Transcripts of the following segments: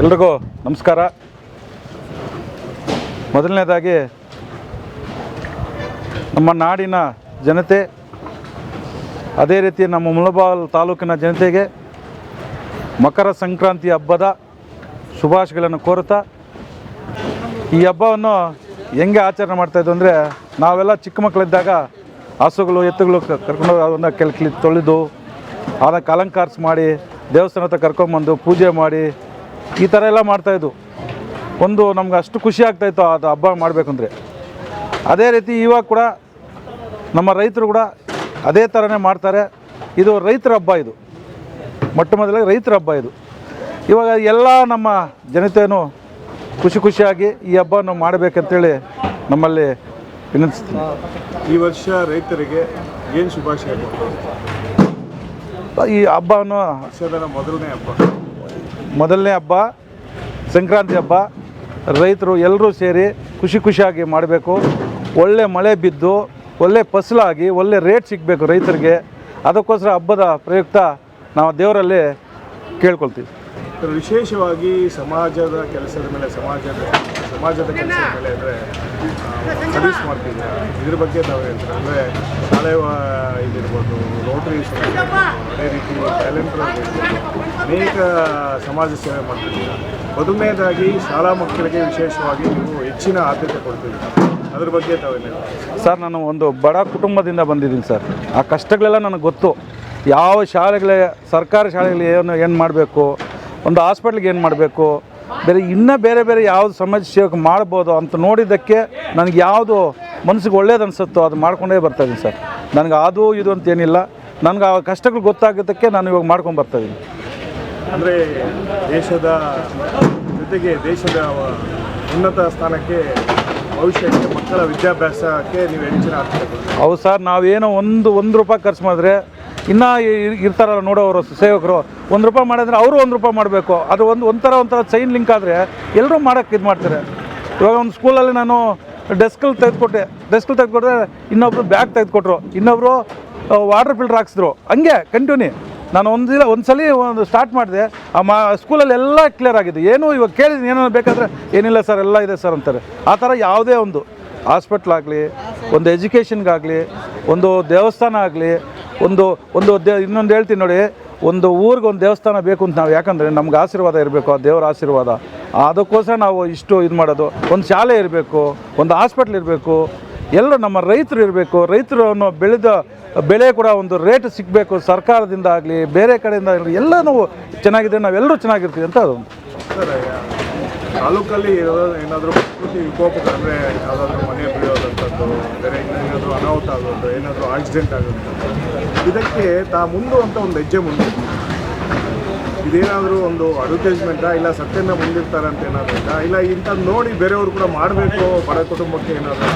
ಎಲ್ರಿಗೂ ನಮಸ್ಕಾರ. ಮೊದಲನೇದಾಗಿ, ನಮ್ಮ ನಾಡಿನ ಜನತೆ, ಅದೇ ರೀತಿ ನಮ್ಮ ಮುಳಬಾಲ್ ತಾಲೂಕಿನ ಜನತೆಗೆ ಮಕರ ಸಂಕ್ರಾಂತಿ ಹಬ್ಬದ ಶುಭಾಶಯಗಳನ್ನು ಕೋರುತ್ತಾ, ಈ ಹಬ್ಬವನ್ನು ಹೆಂಗೆ ಆಚರಣೆ ಮಾಡ್ತಾಯಿದ್ದು ಅಂದರೆ, ನಾವೆಲ್ಲ ಚಿಕ್ಕ ಮಕ್ಕಳಿದ್ದಾಗ ಹಸುಗಳು, ಎತ್ತುಗಳು ಕರ್ಕೊಂಡು ಕೆಲ ಕ್ಲಿ ತೊಳೆದು, ಅದಕ್ಕೆ ಅಲಂಕಾರಿಸಿ ಮಾಡಿ, ದೇವಸ್ಥಾನ ಹತ್ರ ಕರ್ಕೊಂಬಂದು ಪೂಜೆ ಮಾಡಿ ಈ ಥರ ಎಲ್ಲ ಮಾಡ್ತಾಯಿದ್ದು ಒಂದು ನಮ್ಗೆ ಅಷ್ಟು ಖುಷಿ ಆಗ್ತಾಯಿತ್ತು ಅದು ಹಬ್ಬ ಮಾಡಬೇಕಂದ್ರೆ. ಅದೇ ರೀತಿ ಇವಾಗ ಕೂಡ ನಮ್ಮ ರೈತರು ಕೂಡ ಅದೇ ಥರನೇ ಮಾಡ್ತಾರೆ. ಇದು ರೈತರ ಹಬ್ಬ ಇದು. ಮೊಟ್ಟ ಮೊದಲಾಗಿ ರೈತರ ಹಬ್ಬ ಇದು. ಇವಾಗ ಎಲ್ಲ ನಮ್ಮ ಜನತೆಯನ್ನು ಖುಷಿ ಖುಷಿಯಾಗಿ ಈ ಹಬ್ಬವನ್ನು ಮಾಡಬೇಕಂತೇಳಿ ನಮ್ಮಲ್ಲಿ ವಿನಂತಿಸ್ತೀನಿ. ಈ ವರ್ಷ ರೈತರಿಗೆ ಏನು ಶುಭಾಶಯ ಈ ಹಬ್ಬವನ್ನು ಮೊದಲನೇ ಹಬ್ಬ. ಮೊದಲನೇ ಹಬ್ಬ, ಸಂಕ್ರಾಂತಿ ಹಬ್ಬ. ರೈತರು ಎಲ್ಲರೂ ಸೇರಿ ಖುಷಿ ಖುಷಿಯಾಗಿ ಮಾಡಬೇಕು. ಒಳ್ಳೆ ಮಳೆ ಬಿದ್ದು, ಒಳ್ಳೆ ಫಸಲಾಗಿ, ಒಳ್ಳೆ ರೇಟ್ ಸಿಗಬೇಕು ರೈತರಿಗೆ. ಅದಕ್ಕೋಸ್ಕರ ಹಬ್ಬದ ಪ್ರಯುಕ್ತ ನಾವು ದೇವರಲ್ಲಿ ಕೇಳ್ಕೊಳ್ತೀವಿ. ವಿಶೇಷವಾಗಿ ಸಮಾಜದ ಕೆಲಸದ ಮೇಲೆ, ಸಮಾಜದ ಸಮಾಜದ ಕೆಲಸದ ಮೇಲೆ ಅಂದರೆ ಸರ್ವಿಸ್ ಮಾಡ್ತಿದ್ದೆ ಇದ್ರ ಬಗ್ಗೆ ನಾವು ಹೇಳ್ತಾರೆ? ಅಂದರೆ ಶಾಲೆ ಇದಿರ್ಬೋದು ರೋಟರಿ ಅದೇ ರೀತಿ ಟ್ಯಾಲೆಂಟ್ ಅನೇಕ ಸಮಾಜ ಸೇವೆ ಮಾಡ್ತಿದ್ದೀರಾ ಮೊದಲನೇದಾಗಿ ಶಾಲಾ ಮಕ್ಕಳಿಗೆ ವಿಶೇಷವಾಗಿ ನೀವು ಹೆಚ್ಚಿನ ಆದ್ಯತೆ ಕೊಡ್ತೀವಿ ಅದ್ರ ಬಗ್ಗೆ ತಾವೇನು? ಸರ್, ನಾನು ಒಂದು ಬಡ ಕುಟುಂಬದಿಂದ ಬಂದಿದ್ದೀನಿ ಸರ್. ಆ ಕಷ್ಟಗಳೆಲ್ಲ ನನಗೆ ಗೊತ್ತು. ಯಾವ ಶಾಲೆಗಳೇ, ಸರ್ಕಾರಿ ಶಾಲೆಗಳು ಏನು ಏನು ಮಾಡಬೇಕು? ಒಂದು ಹಾಸ್ಪಿಟ್ಲಿಗೆ ಏನು ಮಾಡಬೇಕು? ಬೇರೆ ಇನ್ನೂ ಬೇರೆ ಬೇರೆ ಯಾವುದು ಸಮಾಜ ಸೇವಕ ಮಾಡ್ಬೋದು ಅಂತ ನೋಡಿದ್ದಕ್ಕೆ ನನಗೆ ಯಾವುದು ಮನಸ್ಸಿಗೆ ಒಳ್ಳೇದು ಅನಿಸುತ್ತೋ ಅದು ಮಾಡ್ಕೊಂಡೇ ಬರ್ತಾಯಿದ್ದೀನಿ ಸರ್. ನನಗೆ ಅದು ಇದು ಅಂತ ಏನಿಲ್ಲ. ನನಗೆ ಆ ಕಷ್ಟಗಳು ಗೊತ್ತಾಗೋದಕ್ಕೆ ನಾನು ಇವಾಗ ಮಾಡ್ಕೊಂಡು ಬರ್ತಾಯಿದ್ದೀನಿ ಅಂದರೆ ದೇಶದ ಜೊತೆಗೆ ದೇಶದ ಉನ್ನತ ಸ್ಥಾನಕ್ಕೆ ಭವಿಷ್ಯಕ್ಕೆ ಮಕ್ಕಳ ವಿದ್ಯಾಭ್ಯಾಸಕ್ಕೆ ನೀವು ಹೆಚ್ಚಿನ ಹೌದು ಸರ್ ನಾವೇನೋ ಒಂದು ಒಂದು ರೂಪಾಯಿ ಖರ್ಚು ಮಾಡಿದ್ರೆ ಇನ್ನೂ ಇರ್ತಾರಲ್ಲ ನೋಡೋರು ಸೇವಕರು, ಒಂದು ರೂಪಾಯಿ ಮಾಡಿದ್ರೆ ಅವರು ಒಂದು ರೂಪಾಯಿ ಮಾಡಬೇಕು. ಅದು ಒಂದು ಒಂಥರ ಒಂಥರ ಚೈನ್ ಲಿಂಕ್ ಆದರೆ ಎಲ್ಲರೂ ಮಾಡೋಕ್ಕೆ ಇದು ಮಾಡ್ತಾರೆ. ಇವಾಗ ಒಂದು ಸ್ಕೂಲಲ್ಲಿ ನಾನು ಡೆಸ್ಕಲ್ಲಿ ತೆಗೆದುಕೊಟ್ಟೆ. ಡೆಸ್ಕಲ್ಲಿ ತೆಗೆದುಕೊಟ್ರೆ ಇನ್ನೊಬ್ರು ಬ್ಯಾಗ್ ತೆಗೆದುಕೊಟ್ರು. ಇನ್ನೊಬ್ಬರು ವಾಟರ್ ಫಿಲ್ಟರ್ ಹಾಕ್ಸಿದ್ರು. ಹಂಗೆ ಕಂಟಿನ್ಯೂ ನಾನು ಒಂದು ದಿನ ಒಂದು ಸಲ ಒಂದು ಸ್ಟಾರ್ಟ್ ಮಾಡಿದೆ. ಆ ಮಾ ಸ್ಕೂಲಲ್ಲಿ ಎಲ್ಲ ಕ್ಲಿಯರ್ ಆಗಿದೆ. ಏನು ಇವಾಗ ಕೇಳಿದ್ದೀನಿ, ಏನೋ ಬೇಕಾದರೆ, ಏನಿಲ್ಲ ಸರ್ ಎಲ್ಲ ಇದೆ ಸರ್ ಅಂತಾರೆ. ಆ ಥರ ಯಾವುದೇ ಒಂದು ಹಾಸ್ಪಿಟ್ಲ್ ಆಗಲಿ, ಒಂದು ಎಜುಕೇಷನ್ಗಾಗಲಿ ಒಂದು ದೇವಸ್ಥಾನ ಆಗಲಿ ಒಂದು ಒಂದು ದೇ, ಇನ್ನೊಂದು ಹೇಳ್ತೀನಿ ನೋಡಿ, ಒಂದು ಊರಿಗೆ ಒಂದು ದೇವಸ್ಥಾನ ಬೇಕು ಅಂತ ನಾವು ಯಾಕಂದರೆ ನಮ್ಗೆ ಆಶೀರ್ವಾದ ಇರಬೇಕು, ಆ ದೇವರ ಆಶೀರ್ವಾದ. ಅದಕ್ಕೋಸ್ಕರ ನಾವು ಇಷ್ಟು ಇದು ಮಾಡೋದು. ಒಂದು ಶಾಲೆ ಇರಬೇಕು, ಒಂದು ಹಾಸ್ಪಿಟ್ಲ್ ಇರಬೇಕು, ಎಲ್ಲ ನಮ್ಮ ರೈತರು ಇರಬೇಕು. ರೈತರು ಅನ್ನೋ ಬೆಳೆದ, ಬೆಳೆ ಕೂಡ ಒಂದು ರೇಟ್ ಸಿಗಬೇಕು. ಸರ್ಕಾರದಿಂದ ಆಗಲಿ, ಬೇರೆ ಕಡೆಯಿಂದ ಆಗಲಿ, ಎಲ್ಲನೂ ಚೆನ್ನಾಗಿದೆ. ನಾವೆಲ್ಲರೂ ಚೆನ್ನಾಗಿರ್ತೀವಿ ಅಂತ ಅದು. ತಾಲೂಕಲ್ಲಿ ಏನಾದರೂ ಪ್ರಕೃತಿ ವಿಕೋಪ ಅಂದರೆ ಯಾವುದಾದ್ರೂ ಮನೆ ಬೀಳೋದಂಥದ್ದು ಬೇರೆ ಏನಾದರೂ ಅನಾಹುತ ಆಗೋದು, ಏನಾದರೂ ಆಕ್ಸಿಡೆಂಟ್ ಆಗೋದಂಥದ್ದು ಇದಕ್ಕೆ ತಾ ಮುಂದು ಅಂತ ಒಂದು ಹೆಜ್ಜೆ ಮುಂದೆ. ಇದೇನಾದರೂ ಒಂದು ಅಡ್ವರ್ಟೈಸ್ಮೆಂಟಾ ಇಲ್ಲ ಸತ್ಯನ ಮುಂದಿರ್ತಾರೆ ಅಂತ ಏನಾದರೂ ಉಂಟಾ ಇಲ್ಲ ಇಂಥದ್ದು ನೋಡಿ ಬೇರೆಯವರು ಕೂಡ ಮಾಡಬೇಕು, ಬಡ ಕುಟುಂಬಕ್ಕೆ ಏನಾದರೂ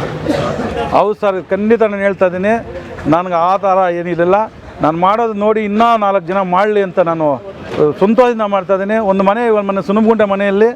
ಹೌದು ಸರ್ ಖಂಡಿತ ನಾನು ಹೇಳ್ತಾ ಇದ್ದೀನಿ. ನನಗೆ ಆ ಥರ ಏನಿಲ್ಲ ನಾನು ಮಾಡೋದು ನೋಡಿ ಇನ್ನೂ ನಾಲ್ಕು ಜನ ಮಾಡಲಿ ಅಂತ ನಾನು ಸ್ವಂತವಾಗಿ ಮಾಡ್ತಾ ಇದ್ದೀನಿ. ಒಂದು ಮನೆ ಒಂದು ಮನೆ ಸುನಗುಂಟೆ ಮನೆಯಲ್ಲಿ.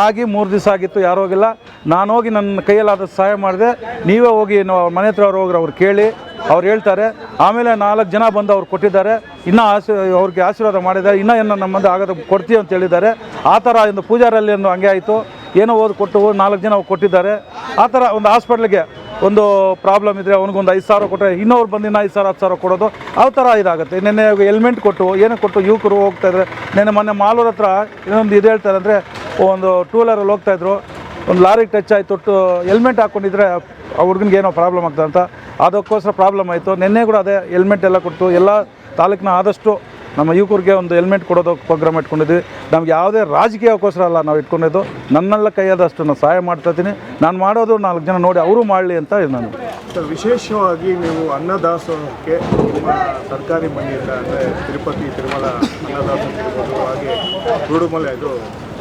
ಆಗಿ ಮೂರು ದಿವಸ ಆಗಿತ್ತು, ಯಾರು ಹೋಗಿಲ್ಲ. ನಾನು ಹೋಗಿ ನನ್ನ ಕೈಯಲ್ಲಾದ ಸಹಾಯ ಮಾಡಿದೆ. ನೀವೇ ಹೋಗಿ ನಾವು ಮನೆ ಹತ್ರ ಅವ್ರು ಹೋಗ್ರಿ, ಅವ್ರು ಕೇಳಿ, ಅವ್ರು ಹೇಳ್ತಾರೆ. ಆಮೇಲೆ ನಾಲ್ಕು ಜನ ಬಂದು ಅವ್ರು ಕೊಟ್ಟಿದ್ದಾರೆ. ಇನ್ನೂ ಆಶೀ, ಅವ್ರಿಗೆ ಆಶೀರ್ವಾದ ಮಾಡಿದ್ದಾರೆ. ಇನ್ನೂ ಏನೋ ನಮ್ಮ ಮುಂದೆ ಆಗೋದು ಕೊಡ್ತೀವಿ ಅಂತ ಹೇಳಿದ್ದಾರೆ. ಆ ಥರ ಒಂದು ಪೂಜಾರಲ್ಲಿ ಒಂದು ಹಂಗೆ ಆಯಿತು. ಏನೋ ಓದಿ ಕೊಟ್ಟು ನಾಲ್ಕು ಜನ ಅವ್ರು ಕೊಟ್ಟಿದ್ದಾರೆ. ಆ ಥರ ಒಂದು ಹಾಸ್ಪಿಟ್ಲಿಗೆ ಒಂದು ಪ್ರಾಬ್ಲಮ್ ಇದ್ದರೆ ಅವ್ನಿಗೊಂದು ಐದು ಸಾವಿರ ಕೊಟ್ಟರೆ ಇನ್ನೊಬ್ರು ಬಂದು ಇನ್ನೂ ಐದು ಸಾವಿರ, ಹತ್ತು ಸಾವಿರ ಕೊಡೋದು. ಆ ಥರ ಇದಾಗುತ್ತೆ. ನಿನ್ನೆ ಹೆಲ್ಮೆಟ್ ಕೊಟ್ಟು, ಏನೋ ಕೊಟ್ಟು ಯುವಕರು ಹೋಗ್ತಾಯಿದ್ರೆ ನಿನ್ನೆ ಮೊನ್ನೆ ಮಾಲೂರ ಹತ್ರ ಇನ್ನೊಂದು ಇದು ಹೇಳ್ತಾರೆ ಅಂದರೆ ಒಂದು ಟೂ ವೀಲರಲ್ಲಿ ಹೋಗ್ತಾಯಿದ್ರು ಒಂದು ಲಾರಿಗೆ ಟಚ್ ಆಯಿತು ಟು ಹೆಲ್ಮೆಟ್ ಹಾಕ್ಕೊಂಡಿದ್ರೆ ಆ ಹುಡುಗನಿಗೆ ಏನೋ ಪ್ರಾಬ್ಲಮ್ ಆಗ್ತದೆ ಅಂತ. ಅದಕ್ಕೋಸ್ಕರ ಪ್ರಾಬ್ಲಮ್ ಆಯಿತು. ನಿನ್ನೆ ಕೂಡ ಅದೇ ಹೆಲ್ಮೆಟ್ ಎಲ್ಲ ಕೊಟ್ಟು ಎಲ್ಲ ತಾಲೂಕಿನ ಆದಷ್ಟು ನಮ್ಮ ಯುವಕರಿಗೆ ಒಂದು ಹೆಲ್ಮೆಟ್ ಕೊಡೋದು ಪ್ರೋಗ್ರಾಮ್ ಇಟ್ಕೊಂಡಿದ್ವಿ. ನಮ್ಗೆ ಯಾವುದೇ ರಾಜಕೀಯಕ್ಕೋಸ್ಕರ ಅಲ್ಲ ನಾವು ಇಟ್ಕೊಂಡಿದ್ದು. ನನ್ನೆಲ್ಲ ಕೈಯಾದಷ್ಟು ನಾನು ಸಹಾಯ ಮಾಡ್ತಾ ಇದ್ದೀನಿ. ನಾನು ಮಾಡೋದು ನಾಲ್ಕು ಜನ ನೋಡಿ ಅವರು ಮಾಡಲಿ ಅಂತ ನಾನು. ಸರ್, ವಿಶೇಷವಾಗಿ ನೀವು ಅನ್ನದಾಸೋಹಕ್ಕೆ ಸರ್ಕಾರಿ ಮನೆಯಿಂದ ಅಂದರೆ ತಿರುಪತಿ, ತಿರುಮಲ ಅನ್ನದಾಸೋಹ ಇರ್ಬೋದು ಹಾಗೆ ಇದು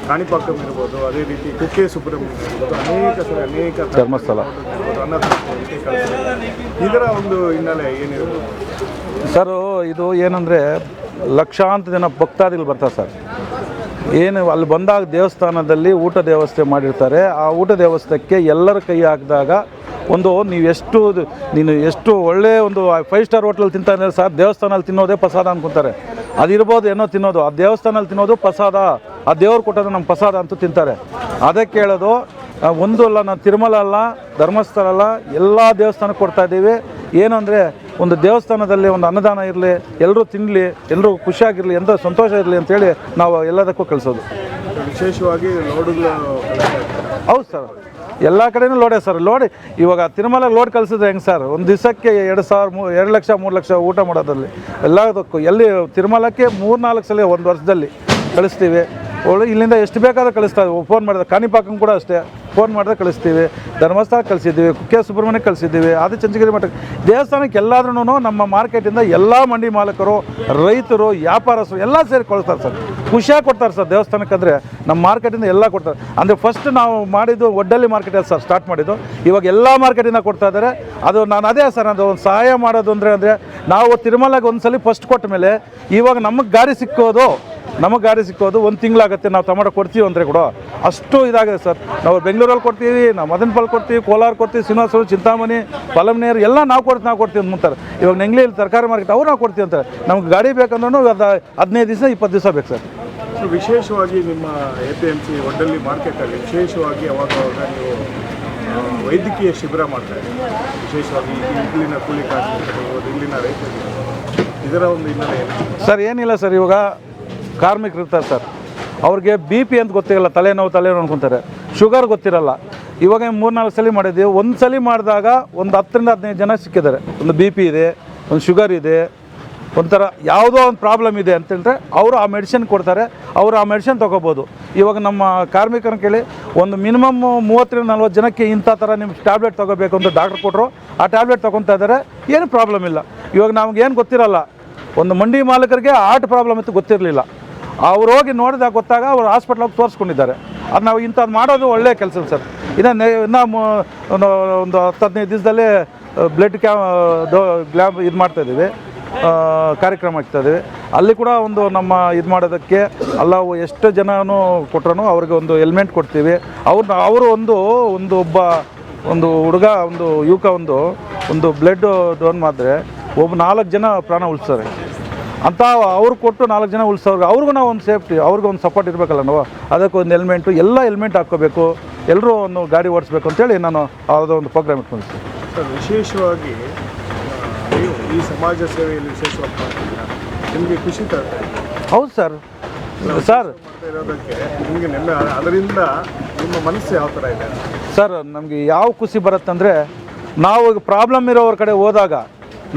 ಕಾಣಿಪಾಕಂ ಇರ್ಬೋದು ಅದೇ ರೀತಿ ಕುಕ್ಕೆ ಸುಬ್ರಹ್ಮಣ್ಯ ಇರ್ಬೋದು ಅನೇಕ ಸರಿ ಅನೇಕ ಧರ್ಮಸ್ಥಳ. ಇದರ ಒಂದು ಹಿನ್ನೆಲೆ ಏನಿರ್ಬೋದು? ಸರ್ ಇದು ಏನಂದರೆ ಲಕ್ಷಾಂತರ ಜನ ಭಕ್ತಾದಿಗಳು ಬರ್ತಾರೆ ಸರ್. ಏನು ಅಲ್ಲಿ ಬಂದಾಗ ದೇವಸ್ಥಾನದಲ್ಲಿ ಊಟ ವ್ಯವಸ್ಥೆ ಮಾಡಿರ್ತಾರೆ. ಆ ಊಟ ವ್ಯವಸ್ಥೆಗೆ ಎಲ್ಲರ ಕೈ ಹಾಕಿದಾಗ ಒಂದು ನೀವು ಎಷ್ಟು ನೀನು ಎಷ್ಟು ಒಳ್ಳೆಯ ಒಂದು ಫೈವ್ ಸ್ಟಾರ್ ಹೋಟ್ಲಲ್ಲಿ ತಿಂತಾನೆ ಸರ್ ದೇವಸ್ಥಾನದಲ್ಲಿ ತಿನ್ನೋದೇ ಪ್ರಸಾದ ಅನ್ಕೊತಾರೆ. ಅದಿರ್ಬೋದು ಏನೋ ತಿನ್ನೋದು. ಆ ದೇವಸ್ಥಾನದಲ್ಲಿ ತಿನ್ನೋದು ಪ್ರಸಾದ. ಆ ದೇವ್ರು ಕೊಟ್ಟೋದು ನಮ್ಮ ಪ್ರಸಾದ ಅಂತೂ ತಿಂತಾರೆ. ಅದಕ್ಕೆ ಹೇಳೋದು ಒಂದು ಅಲ್ಲ ನಾನು ತಿರುಮಲ ಅಲ್ಲ ಧರ್ಮಸ್ಥಳ ಅಲ್ಲ ಎಲ್ಲ ದೇವಸ್ಥಾನಕ್ಕೆ ಕೊಡ್ತಾ ಇದ್ದೀವಿ. ಏನು ಅಂದರೆ ಒಂದು ದೇವಸ್ಥಾನದಲ್ಲಿ ಒಂದು ಅನ್ನದಾನ ಇರಲಿ ಎಲ್ಲರೂ ತಿನ್ನಲಿ ಎಲ್ಲರೂ ಖುಷಿಯಾಗಿರಲಿ ಎಂತ ಸಂತೋಷ ಇರಲಿ ಅಂತೇಳಿ ನಾವು ಎಲ್ಲದಕ್ಕೂ ಕಳಿಸೋದು. ವಿಶೇಷವಾಗಿ ಹೌದು ಸರ್. ಎಲ್ಲ ಕಡೆನೂ ಲೋಡೇ ಸರ್ ಲೋಡ್ ಇವಾಗ ತಿರುಮಲ ಲೋಡ್ ಕಳಿಸಿದ್ರೆ ಹೆಂಗೆ ಸರ್ ಒಂದು ದಿವಸಕ್ಕೆ ಎರಡು ಸಾವಿರ ಮೂ, ಎರಡು ಲಕ್ಷ, ಮೂರು ಲಕ್ಷ ಊಟ ಮಾಡೋದ್ರಲ್ಲಿ. ಎಲ್ಲದಕ್ಕೂ. ಎಲ್ಲಿ ತಿರುಮಲಕ್ಕೆ ಮೂರು ನಾಲ್ಕು ಸಲ ಒಂದು ವರ್ಷದಲ್ಲಿ ಕಳಿಸ್ತೀವಿ. ಒಳ್ಳೆ ಇಲ್ಲಿಂದ ಎಷ್ಟು ಬೇಕಾದ್ರೂ ಕಳಿಸ್ತಾ ಫೋನ್ ಮಾಡಿದ್ರೆ ಕಾಣಿಪಾಕಂ ಕೂಡ ಅಷ್ಟೇ. ಫೋನ್ ಮಾಡಿದ್ರೆ ಕಳಿಸ್ತೀವಿ. ಧರ್ಮಸ್ಥಳ ಕಳಿಸಿದ್ದೀವಿ, ಕುಕ್ಕೆ ಸುಬ್ರಹ್ಮಣ್ಯ ಕಳಿಸಿದ್ದೀವಿ ಆದಿಚುಂಚನಗಿರಿ ಮಠಕ್ಕೆ ದೇವಸ್ಥಾನಕ್ಕೆ ಎಲ್ಲಾದ್ರೂ ನಮ್ಮ ಮಾರ್ಕೆಟಿಂದ ಎಲ್ಲ ಮಂಡಿ ಮಾಲಕರು, ರೈತರು, ವ್ಯಾಪಾರಸ್ಥರು ಎಲ್ಲ ಸೇರಿ ಕಳಿಸ್ತಾರೆ ಸರ್ ಖುಷಿಯಾಗಿ ಕೊಡ್ತಾರೆ ಸರ್ ದೇವಸ್ಥಾನಕ್ಕೆ ಅಂದರೆ ನಮ್ಮ ಮಾರ್ಕೆಟಿಂದ ಎಲ್ಲ ಕೊಡ್ತಾರೆ. ಅಂದರೆ ಫಸ್ಟ್ ನಾವು ಮಾಡಿದ್ದು ಒಡ್ಡಲ್ಲಿ ಮಾರ್ಕೆಟಲ್ಲಿ ಸರ್ ಸ್ಟಾರ್ಟ್ ಮಾಡಿದ್ದು. ಇವಾಗ ಎಲ್ಲ ಮಾರ್ಕೆಟಿಂದ ಕೊಡ್ತಾ ಇದ್ದಾರೆ. ಅದು ನಾನು ಅದೇ ಸರ್, ಅದು ಒಂದು ಸಹಾಯ ಮಾಡೋದು ಅಂದರೆ ಅಂದರೆ ನಾವು ಒಂದು ಸಲ ಫಸ್ಟ್ ಕೊಟ್ಟ ಮೇಲೆ ಇವಾಗ ನಮಗೆ ಗಾಡಿ ಸಿಕ್ಕೋದು ನಮಗೆ ಗಾಡಿ ಸಿಕ್ಕೋದು ಒಂದು ತಿಂಗಳಾಗುತ್ತೆ ನಾವು ತಮಾಟ ಕೊಡ್ತೀವಿ ಅಂದರೆ ಕೂಡ ಅಷ್ಟು ಇದಾಗಿದೆ ಸರ್. ನಾವು ಬೆಂಗಳೂರಲ್ಲಿ ಕೊಡ್ತೀವಿ ನಾವು ಮದನ್ಪಲ್ ಕೊಡ್ತೀವಿ ಕೋಲಾರ ಕೊಡ್ತೀವಿ ಶ್ರೀನಿವಾಸರು ಚಿಂತಾಮಣಿ ಪಲಮನೇರು ಎಲ್ಲ ನಾವು ಕೊಡ್ತೀವಿ ನಾವು ಕೊಡ್ತೀವಿ ಅಂತಾರೆ ಇವಾಗ ನೆಂಗ್ಲಿಯಲ್ಲಿ ತರಕಾರಿ ಮಾರ್ಕೆಟ್ ಅವ್ರು ನಾವು ಕೊಡ್ತೀವಿ ಅಂತಾರೆ. ನಮ್ಗೆ ಗಾಡಿ ಬೇಕಂದ್ರೂ ಅದು ಹದಿನೈದು ದಿವಸ ಇಪ್ಪತ್ತು ದಿವಸ ಬೇಕು ಸರ್. ವಿಶೇಷವಾಗಿ ನಿಮ್ಮ ಎ ಪಿ ಎಂ ಸಿ ಒಡ್ಡಲ್ಲಿ ಮಾರ್ಕೆಟಲ್ಲಿ ವಿಶೇಷವಾಗಿ ಅವಾಗ ನೀವು ವೈದ್ಯಕೀಯ ಶಿಬಿರ ಮಾಡ್ತಾ ಇದ್ದೀವಿ ವಿಶೇಷವಾಗಿ ಇಲ್ಲಿನ ಕೂಲಿ ಕಾರ್ಮಿಕರು ಇಲ್ಲಿನ ರೈತರಿಗೆ ಇದರ ಒಂದು ಹಿನ್ನೆಲೆ ಸರ್ ಏನಿಲ್ಲ ಸರ್ ಇವಾಗ ಕಾರ್ಮಿಕರು ಇರ್ತಾರೆ ಸರ್. ಅವ್ರಿಗೆ ಬಿ ಪಿ ಅಂತ ಗೊತ್ತಿರಲ್ಲ, ತಲೆನೋವು ತಲೆನೋವು ಅನ್ಕೊಂತಾರೆ. ಶುಗರ್ ಗೊತ್ತಿರಲ್ಲ. ಇವಾಗ ಮೂರ್ನಾಲ್ಕು ಸಲ ಮಾಡಿದ್ದೀವಿ. ಒಂದು ಸಲ ಮಾಡಿದಾಗ ಒಂದು ಹತ್ತರಿಂದ ಹದಿನೈದು ಜನ ಸಿಕ್ಕಿದ್ದಾರೆ. ಒಂದು ಬಿ ಪಿ ಇದೆ, ಒಂದು ಶುಗರ್ ಇದೆ, ಒಂಥರ ಯಾವುದೋ ಒಂದು ಪ್ರಾಬ್ಲಮ್ ಇದೆ ಅಂತೇಳಿದ್ರೆ ಅವರು ಆ ಮೆಡಿಸಿನ್ ಕೊಡ್ತಾರೆ. ಅವರು ಆ ಮೆಡಿಸಿನ್ ತೊಗೋಬೋದು. ಇವಾಗ ನಮ್ಮ ಕಾರ್ಮಿಕರನ್ನ ಕೇಳಿ ಒಂದು ಮಿನಿಮಮ್ ಮೂವತ್ತರಿಂದ ನಲ್ವತ್ತು ಜನಕ್ಕೆ ಇಂಥ ಥರ ನಿಮ್ಮ ಟ್ಯಾಬ್ಲೆಟ್ ತೊಗೋಬೇಕು ಅಂತ ಡಾಕ್ಟ್ರ್ ಕೊಟ್ಟರು ಆ ಟ್ಯಾಬ್ಲೆಟ್ ತೊಗೊತಾ ಇದ್ದಾರೆ. ಏನು ಪ್ರಾಬ್ಲಮ್ ಇಲ್ಲ. ಇವಾಗ ನಮ್ಗೆ ಏನು ಗೊತ್ತಿರಲ್ಲ. ಒಂದು ಮಂಡಿ ಮಾಲೀಕರಿಗೆ ಆರ್ಟ್ ಪ್ರಾಬ್ಲಮ್ ಅಂತ ಗೊತ್ತಿರಲಿಲ್ಲ. ಅವ್ರು ಹೋಗಿ ನೋಡಿದಾಗ ಗೊತ್ತಾಗ ಅವ್ರು ಹಾಸ್ಪಿಟ್ಲಾಗಿ ತೋರಿಸ್ಕೊಂಡಿದ್ದಾರೆ. ಅದು ನಾವು ಇಂಥದ್ದು ಮಾಡೋದು ಒಳ್ಳೆಯ ಕೆಲಸ ಸರ್. ಇನ್ನು ನೆ, ಇನ್ನು ಒಂದು ಹತ್ತು ಹದಿನೈದು ದಿವಸದಲ್ಲೇ ಬ್ಲಡ್ ಕ್ಯಾ ಗ್ಲ್ಯಾಬ್ ಇದು ಮಾಡ್ತಾಯಿದ್ದೀವಿ ಕಾರ್ಯಕ್ರಮ ಇದ್ದೀವಿ. ಅಲ್ಲಿ ಕೂಡ ಒಂದು ನಮ್ಮ ಇದು ಮಾಡೋದಕ್ಕೆ ಅಲ್ಲ ಎಷ್ಟು ಜನನೂ ಕೊಟ್ರೂ ಅವ್ರಿಗೆ ಒಂದು ಹೆಲ್ಮೆಟ್ ಕೊಡ್ತೀವಿ. ಅವ್ರನ್ನ ಅವರು ಒಂದು ಒಂದು ಒಬ್ಬ, ಒಂದು ಹುಡುಗ, ಒಂದು ಯುವಕ ಒಂದು ಒಂದು ಬ್ಲಡ್ ಡೋನ್ ಮಾಡಿದ್ರೆ ಒಬ್ಬ ನಾಲ್ಕು ಜನ ಪ್ರಾಣ ಉಳಿಸ್ತಾರೆ ಅಂತ ಅವ್ರು ಕೊಟ್ಟು ನಾಲ್ಕು ಜನ ಉಳಿಸೋರ್ಗೆ ಅವ್ರಿಗೂ ನಾವು ಒಂದು ಸೇಫ್ಟಿ ಅವ್ರಿಗೂ ಒಂದು ಸಪೋರ್ಟ್ ಇರಬೇಕಲ್ಲ ನಾವು. ಅದಕ್ಕೆ ಒಂದು ಹೆಲ್ಮೆಂಟು ಎಲ್ಲ ಹೆಲ್ಮೆಟ್ ಹಾಕ್ಕೋಬೇಕು. ಎಲ್ಲರೂ ಒಂದು ಗಾಡಿ ಓಡಿಸ್ಬೇಕು ಅಂತೇಳಿ ನಾನು ಅದೊಂದು ಒಂದು ಪ್ರೋಗ್ರಾಮ್ ಇಟ್ಕೊಂಡಿರ್ತೀನಿ ಸರ್ ವಿಶೇಷವಾಗಿ ಈ ಸಮಾಜ ಸೇವೆಯಲ್ಲಿ ವಿಶೇಷವಾಗಿ ನಿಮಗೆ ಖುಷಿ ಹೌದು ಸರ್. ಸರ್. ನಿಮಗೆ ಅದರಿಂದ ನಿಮ್ಮ ಮನಸ್ಸು ಯಾವ ಥರ ಇದೆ? ಸರ್ ನಮಗೆ ಯಾವ ಖುಷಿ ಬರುತ್ತಂದರೆ ನಾವು ಪ್ರಾಬ್ಲಮ್ ಇರೋವ್ರ ಕಡೆ ಹೋದಾಗ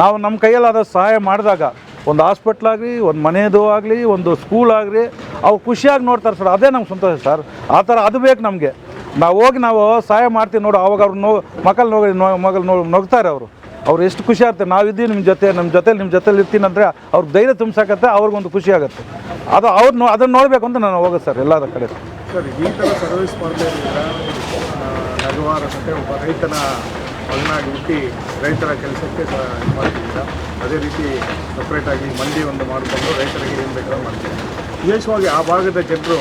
ನಾವು ನಮ್ಮ ಕೈಯಲ್ಲಾದ ಸಹಾಯ ಮಾಡಿದಾಗ ಒಂದು ಹಾಸ್ಪಿಟ್ಲಾಗಲಿ ಒಂದು ಮನೆಯದು ಆಗಲಿ ಒಂದು ಸ್ಕೂಲ್ ಆಗಲಿ ಅವು ಖುಷಿಯಾಗಿ ನೋಡ್ತಾರೆ ಸರ್ ಅದೇ ನಮ್ಗೆ ಸಂತೋಷ ಸರ್ ಆ ಥರ ಅದು ಬೇಕು ನಮಗೆ ನಾವು ಹೋಗಿ ನಾವು ಸಹಾಯ ಮಾಡ್ತೀವಿ ನೋಡು ಅವಾಗ ಅವ್ರು ನೋ ಮಕ್ಕಳು ನೋಡಿ ನೋ ಮಗಳು ನೋ ನೋಗ್ತಾರೆ ಅವರು ಅವ್ರು ಎಷ್ಟು ಖುಷಿ ಆಗ್ತಾರೆ ನಾವಿದ್ದೀವಿ ನಿಮ್ಮ ಜೊತೆ ನಮ್ಮ ಜೊತೆಲಿ ನಿಮ್ಮ ಜೊತೆಲಿ ಇರ್ತೀನಿ ಅಂದರೆ ಅವ್ರಿಗೆ ಧೈರ್ಯ ತುಂಬಿಸಕತ್ತೆ ಅವ್ರಿಗೊಂದು ಖುಷಿ ಆಗುತ್ತೆ ಅದು ಅವ್ರು ನೋ ಅದನ್ನು ನೋಡಬೇಕು ಅಂತ ನಾನು ಹೋಗೋದು ಸರ್ ಎಲ್ಲರ ಕಡೆ ಸರ್ ಈ ಥರ ಸರ್ವಿಸ್ ಒಬ್ಬ ರೈತನ ಮಗನಾಗಿ ಹುಟ್ಟಿ ರೈತರ ಕೆಲಸಕ್ಕೆ ಮಾಡ್ತಿದ್ದ ಅದೇ ರೀತಿ ಸಪ್ರೇಟಾಗಿ ಮಂಡಿ ಒಂದು ಮಾಡಿಕೊಂಡು ರೈತರಿಗೆ ಏನು ಬೇಕಾದ್ರೂ ಮಾಡ್ತೀವಿ ವಿಶೇಷವಾಗಿ ಆ ಭಾಗದ ಜನರು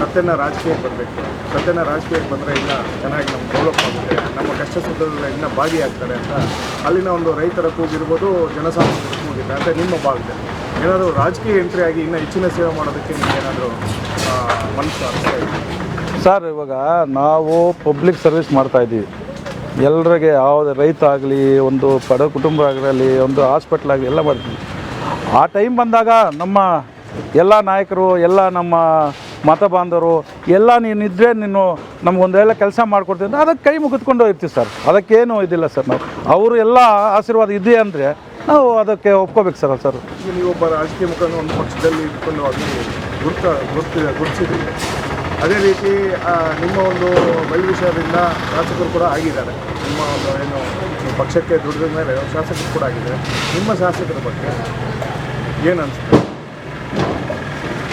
ಸತ್ಯನ ರಾಜಕೀಯಕ್ಕೆ ಬರಬೇಕು. ಸತ್ಯನ ರಾಜಕೀಯಕ್ಕೆ ಬಂದರೆ ಇನ್ನ ಚೆನ್ನಾಗಿ ನಮ್ಮ ಡೆವಲಪ್ ಆಗುತ್ತೆ. ನಮ್ಮ ಕಷ್ಟ ಸುಖದಲ್ಲಿ ಇನ್ನೂ ಭಾಗಿಯಾಗ್ತಾರೆ ಅಂತ ಅಲ್ಲಿನ ಒಂದು ರೈತರ ಕೂಗಿರ್ಬೋದು ಜನಸಾಮಾನ್ಯರ ಕೂಗಿದೆ ಅಂದರೆ ನಿಮ್ಮ ಭಾಗದಲ್ಲಿ ಏನಾದರೂ ರಾಜಕೀಯ ಎಂಟ್ರಿ ಆಗಿ ಇನ್ನೂ ಹೆಚ್ಚಿನ ಸೇವೆ ಮಾಡೋದಕ್ಕೆ ನಿಮಗೇನಾದರೂ ಮನಸ್ಸು ಸರ್, ಇವಾಗ ನಾವು ಪಬ್ಲಿಕ್ ಸರ್ವಿಸ್ ಮಾಡ್ತಾ ಇದ್ದೀವಿ. ಎಲ್ಲರಿಗೆ ಯಾವುದೇ ರೈತ ಆಗಲಿ, ಒಂದು ಬಡ ಕುಟುಂಬ ಆಗಲಿ, ಒಂದು ಹಾಸ್ಪಿಟ್ಲ್ ಆಗಲಿ ಎಲ್ಲ ಮಾಡ್ತೀವಿ. ಆ ಟೈಮ್ ಬಂದಾಗ ನಮ್ಮ ಎಲ್ಲ ನಾಯಕರು, ಎಲ್ಲ ನಮ್ಮ ಮತ ಬಾಂಧವರು, ಎಲ್ಲ ನೀನು ಇದ್ದರೆ ನೀನು ನಮಗೊಂದೆಲ್ಲ ಕೆಲಸ ಮಾಡಿಕೊಡ್ತೀನಿ ಅಂದ್ರೆ ಅದಕ್ಕೆ ಕೈ ಮುಗಿದ್ಕೊಂಡು ಇರ್ತೀವಿ ಸರ್ ಅದಕ್ಕೇನು ಇದಿಲ್ಲ ಸರ್ ನಾವು. ಅವರು ಎಲ್ಲ ಆಶೀರ್ವಾದ ಇದೆ ಅಂದರೆ ನಾವು ಅದಕ್ಕೆ ಒಪ್ಕೋಬೇಕು ಸರ್ ಸರ್ ನೀವು ನೀವೊಬ್ಬ ರಾಜಕೀಯ ಮುಖಂಡ ಒಂದು ಪಕ್ಷದಲ್ಲಿ ಇಟ್ಕೊಂಡು ಗುರುತ ಗುರುತಿದೆ ಗುರುತಿಸಿದ್ದೀರಿ. ಅದೇ ರೀತಿ ನಿಮ್ಮ ಒಂದು ವಿಷಯದಿಂದ ಶಾಸಕರು ಕೂಡ ಆಗಿದ್ದಾರೆ. ನಿಮ್ಮ ಒಂದು ಏನು ಪಕ್ಷಕ್ಕೆ ದುಡಿದ ಮೇಲೆ ಶಾಸಕರು ಕೂಡ ಆಗಿದ್ದಾರೆ. ನಿಮ್ಮ ಶಾಸಕರ ಬಗ್ಗೆ ಏನು ಅನಿಸುತ್ತೆ?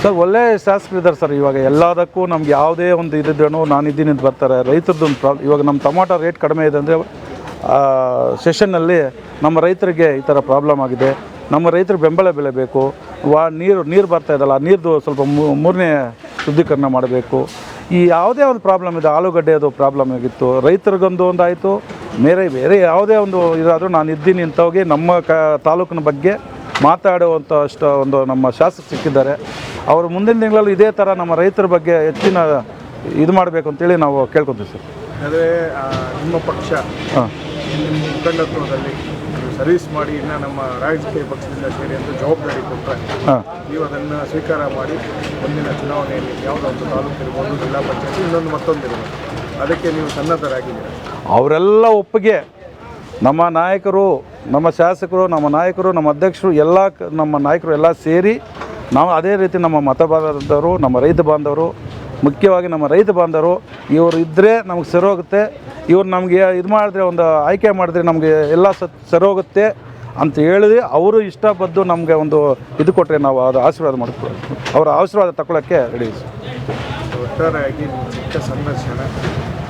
ಸರ್, ಒಳ್ಳೆ ಶಾಸಕರಿದ್ದಾರೆ ಸರ್. ಇವಾಗ ಎಲ್ಲದಕ್ಕೂ ನಮ್ಗೆ ಯಾವುದೇ ಒಂದು ಇದ್ದಿದ್ದೇನೋ ನಾನು ಇದ್ದೀನಿ ಅಂತ ಬರ್ತಾರೆ. ರೈತರದ್ದು ಒಂದು ಪ್ರಾಬ್ಲಮ್ ಇವಾಗ ನಮ್ಮ ಟೊಮಾಟೊ ರೇಟ್ ಕಡಿಮೆ ಇದೆ ಅಂದರೆ ಸೆಷನ್ನಲ್ಲಿ ನಮ್ಮ ರೈತರಿಗೆ ಈ ಥರ ಪ್ರಾಬ್ಲಮ್ ಆಗಿದೆ. ನಮ್ಮ ರೈತರು ಬೆಂಬಲ ಬೆಲೆ ಬೇಕು ವಾ ನೀರು ನೀರು ಬರ್ತಾ ಇದಲ್ಲ ಆ ನೀರ್ದು ಸ್ವಲ್ಪ ಮೂರನೇ ಶುದ್ಧೀಕರಣ ಮಾಡಬೇಕು. ಈ ಯಾವುದೇ ಒಂದು ಪ್ರಾಬ್ಲಮ್ ಇದೆ ಆಲೂಗಡ್ಡೆದು ಪ್ರಾಬ್ಲಮ್ ಆಗಿತ್ತು. ರೈತರಿಗೊಂದು ಒಂದು ಆಯಿತು ಬೇರೆ ಬೇರೆ ಯಾವುದೇ ಒಂದು ಇದಾದರೂ ನಾನು ಇದ್ದೀನಿ ಅಂತ ಹೋಗಿ ನಮ್ಮ ಕ ತಾಲೂಕಿನ ಬಗ್ಗೆ ಮಾತಾಡುವಂಥ ಅಷ್ಟು ಒಂದು ನಮ್ಮ ಶಾಸಕ ಸಿಕ್ಕಿದ್ದಾರೆ. ಅವರು ಮುಂದಿನ ತಿಂಗಳಲ್ಲಿ ಇದೇ ಥರ ನಮ್ಮ ರೈತರ ಬಗ್ಗೆ ಹೆಚ್ಚಿನ ಇದು ಮಾಡಬೇಕು ಅಂತೇಳಿ ನಾವು ಕೇಳ್ಕೊತೀವಿ ಸರ್. ಆದರೆ ನಿಮ್ಮ ಪಕ್ಷ ಹಾಂ. ಸರ್ವಿಸ್ ಮಾಡಿ ಇನ್ನು ನಮ್ಮ ರಾಜಕೀಯ ಪಕ್ಷದಿಂದ ಸೇರಿ ಅಂತ ಜವಾಬ್ದಾರಿ ಕೊಟ್ಟರೆ ನೀವು ಅದನ್ನು ಸ್ವೀಕಾರ ಮಾಡಿ ಮುಂದಿನ ಚುನಾವಣೆಯಲ್ಲಿ ಯಾವುದೋ ಒಂದು ತಾಲೂಕು ಇರ್ಬೋದು ಜಿಲ್ಲಾ ಪಂಚಾಯತ್ ಇನ್ನೊಂದು ಮತ್ತೊಂದು ಇರ್ಬೋದು. ಅದಕ್ಕೆ ನೀವು ಸನ್ನದ್ಧರಾಗಿದ್ದೀರಾ? ಅವರೆಲ್ಲ ಒಪ್ಪಿಗೆ. ನಮ್ಮ ನಾಯಕರು ನಮ್ಮ ಶಾಸಕರು ನಮ್ಮ ನಾಯಕರು ನಮ್ಮ ಅಧ್ಯಕ್ಷರು ಎಲ್ಲ ನಮ್ಮ ನಾಯಕರು ಎಲ್ಲ ಸೇರಿ ನಾವು ಅದೇ ರೀತಿ ನಮ್ಮ ಮತ ಬಾಂಧವರು ನಮ್ಮ ರೈತ ಬಾಂಧವರು ಮುಖ್ಯವಾಗಿ ನಮ್ಮ ರೈತ ಬಾಂಧವರು ಇವರು ಇದ್ದರೆ ನಮಗೆ ಸರೋಗುತ್ತೆ. ಇವ್ರು ನಮಗೆ ಇದು ಮಾಡಿದ್ರೆ ಒಂದು ಆಯ್ಕೆ ಮಾಡಿದ್ರೆ ನಮಗೆ ಎಲ್ಲ ಸರೋಗುತ್ತೆ ಅಂತ ಹೇಳಿದ್ರೆ ಅವರು ಇಷ್ಟಪದ್ದು ನಮಗೆ ಒಂದು ಇದು ಕೊಟ್ಟರೆ ನಾವು ಅದು ಆಶೀರ್ವಾದ ಮಾಡ್ತೀವಿ ಅವರ ಆಶೀರ್ವಾದ ತಗೊಳ್ಳೋಕ್ಕೆ ರೆಡಿ ಒಟ್ಟಾರೆಯಾಗಿ ಮುಖ್ಯ ಸಂದರ್ಶನ,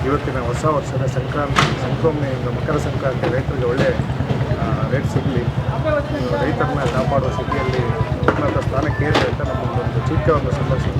ಇವತ್ತಿನ ಹೊಸ ವರ್ಷದ ಸಂಕ್ರಾಂತಿ ಸಂಕ್ರಮಣೆಯಿಂದ ಮಕರ ಸಂಕ್ರಾಂತಿ, ರೈತರಿಗೆ ಒಳ್ಳೆ ರೇಟ್ ಸಿಗಲಿ. ರೈತರನ್ನ ಕಾಪಾಡುವ ಸ್ಥಿತಿಯಲ್ಲಿ ಉನ್ನತ ಸ್ಥಾನಕ್ಕೆ ಅಂತ ನಮ್ಮೊಂದು ಚಿಕ್ಕ ಒಂದು ಸಂದರ್ಶನ.